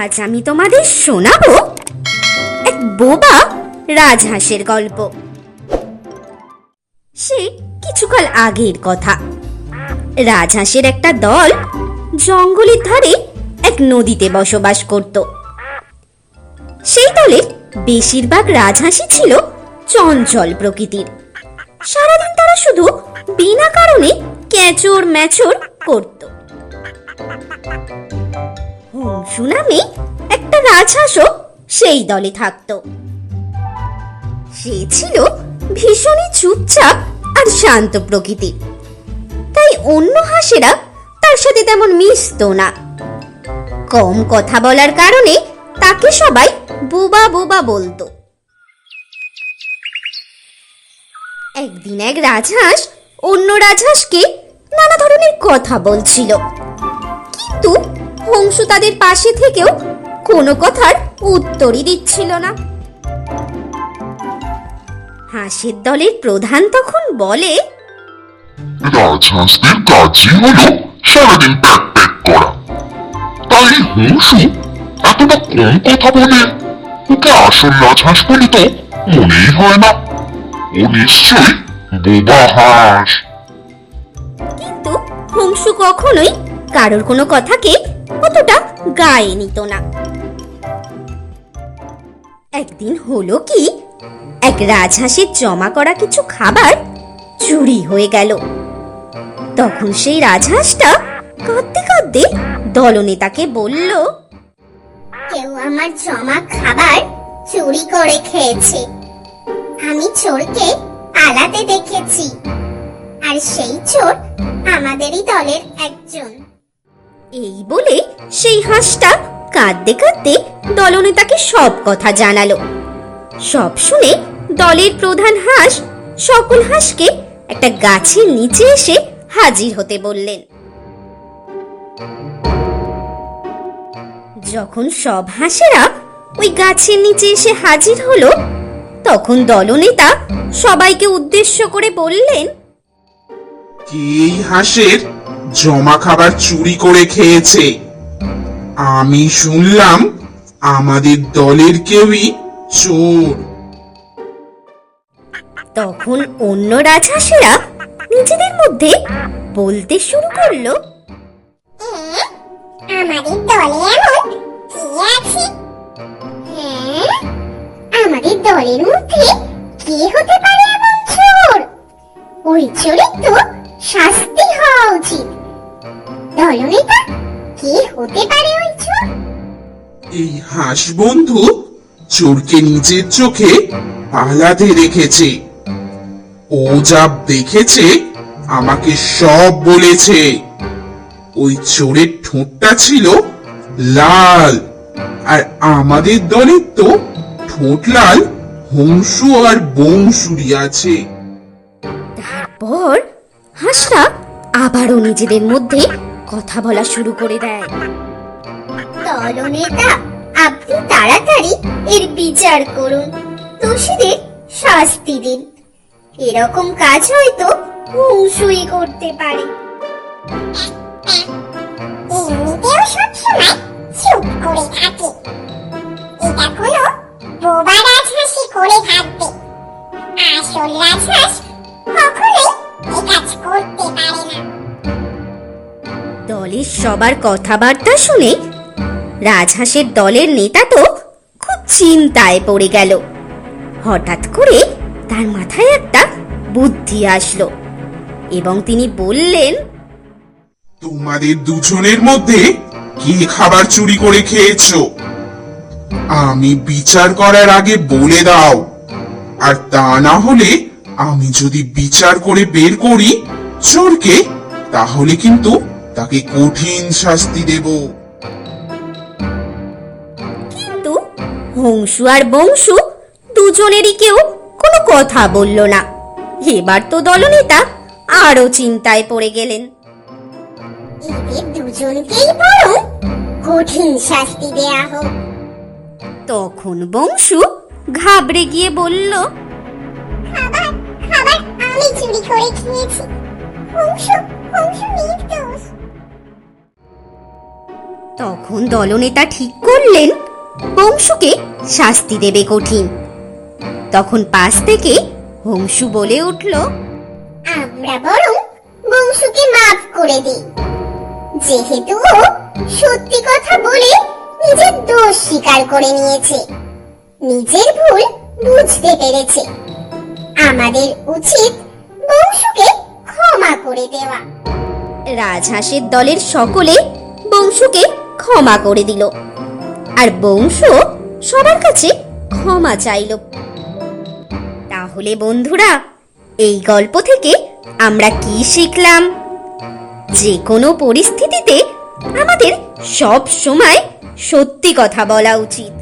আজ আমি তোমাদের শোনাবো এক বোবা রাজহাঁসের গল্প। সে কিছুকাল আগের কথা। রাজহাঁসের একটা দল জঙ্গলের ধারে এক নদীতে বসবাস করত। সেই দলের বেশিরভাগ রাজহাঁসি ছিল চঞ্চল প্রকৃতির। সারাদিন তারা শুধু বিনা কারণে ক্যাচর ম্যাচর করত। হংসু নামে একটা রাজহাঁসও সেই দলে থাকতো। সে ছিল ভীষণই চুপচাপ আর শান্ত প্রকৃতির। তাই অন্য হাঁসেরা তার সাথে তেমন মিশতো না। কম কথা বলার কারণে তাকে সবাই বোবা বোবা বলতো। একদিন এক রাজহাঁস অন্য রাজহাঁসকে নানা ধরনের কথা বলছিল। কিন্তু হংসু তাদের পাশে থেকেও কোনো কথার উত্তরই দিচ্ছিল না। হাঁসের দলের প্রধান তখন বলে রাজহাঁসদের কাজই হলো সারাদিন প্যাক প্যাক করা। তাই হংসু এতটা কম কথা বলে ওকে আসল রাজহাঁস বলে তো মনেই হয় না। ও নিশ্চয় বোবা হাঁস। কিন্তু হংসু কখনোই কারোর কোনো কথাকে অতটা গায়ে নিত না। একদিন হলো কি, এক রাজহাঁসের জমা করা কিছু খাবার চুরি হয়ে গেল। তখন সেই রাজহাঁসটা কাঁদতে কাঁদতে দলনেতাকে বলল, কেউ আমার জমা খাবার চুরি করে খেয়েছে। আমি চোরকে পালাতে দেখেছি। আর সেই চোর আমাদেরই দলের একজন। এই বলে সেই হাঁসটা কাঁদতে কাঁদতে দলনেতাকে সব কথা জানালো। সব শুনে দলের প্রধান হাঁস, সকল হাঁসকে একটা গাছের নিচে এসে হাজির হতে বললেন। যখন সব হাঁসেরা ওই গাছের নিচে এসে হাজির হলো, তখন দলনেতা সবাইকে উদ্দেশ্য করে বললেন, কে হাঁসের জমা খাবার চুরি করে খেয়েছে। আমি শুনলাম আমাদের দলের কেউই চোর। তখন অন্য রাজহাঁসেরা নিজেদের মধ্যে বলতে শুরু করল হাঁস বন্ধু চোরকে নিজের চোখে পালাতে রেখেছে ও যা দেখেছে আমাকে সব বলেছে। ওই চোরের ঠোঁটটা ছিল লাল আর আমাদের দলের তো ঠোঁট লাল হংসু আর বংশুরি আছে। তারপর হাঁসরা আবারও নিজেদের মধ্যে কথা বলা শুরু করে দেয়। দলনেতা আপনি তাড়াতাড়ি এর বিচার করুন। দোষীদের শাস্তি দিন। এরকম কাজ হয়তো হুঁসুই করতে পারে। এমনিতেও সবসময় চুপ করে থাকে। এটা কোনো বোবা রাজহাঁসি করে থাকবে। আসল রাজহাঁস কখনোই এ কাজ করতে পারে না। দলের সবার কথাবার্তা শুনে রাজহাঁসের দলের নেতা তো খুব চিন্তায় পড়ে গেল। হঠাৎ করে তার মাথায় একটা বুদ্ধি আসলো এবং তিনি বললেন, তোমাদের দুজনের মধ্যে কে খাবার চুরি করে খেয়েছো? আমি বিচার করার আগে বলে দাও। আর তা না হলে আমি যদি বিচার করে বের করি চোরকে, তাহলে কিন্তু তাকে কঠিন শাস্তি দেব। হংসু আর বংশু দুজনেরই কেউ কোনো কথা বলল না। এবার তো দলনেতা আরও চিন্তায় পড়ে গেলেন। এদের দুজনকেই বরং কঠিন শাস্তি দেয়া হোক। তখন বংশু ঘাবড়ে গিয়ে বলল খাবার খাবার আমি চুরি করে খেয়েছি। হংস হংস নির্দোষ। তখন দলনেতা ঠিক করলেন বংশুকে শাস্তি দেবে কঠিন। তখন পাশ থেকে হংসু বলে উঠল আমরা বরং বংশুকে মাফ করে দিই। যেহেতু ও সত্যি কথা বলে নিজের দোষ স্বীকার করে নিয়েছে নিজের ভুল বুঝতে পেরেছে। আমাদের উচিত বংশুকে ক্ষমা করে দেওয়া। রাজহাঁসের দলের সকলে বংশুকে ক্ষমা করে দিল। আর বংশ সবার কাছে ক্ষমা চাইল। তাহলে বন্ধুরা, এই গল্প থেকে আমরা কি শিখলাম? যে কোনো পরিস্থিতিতে আমাদের সব সময় সত্যি কথা বলা উচিত।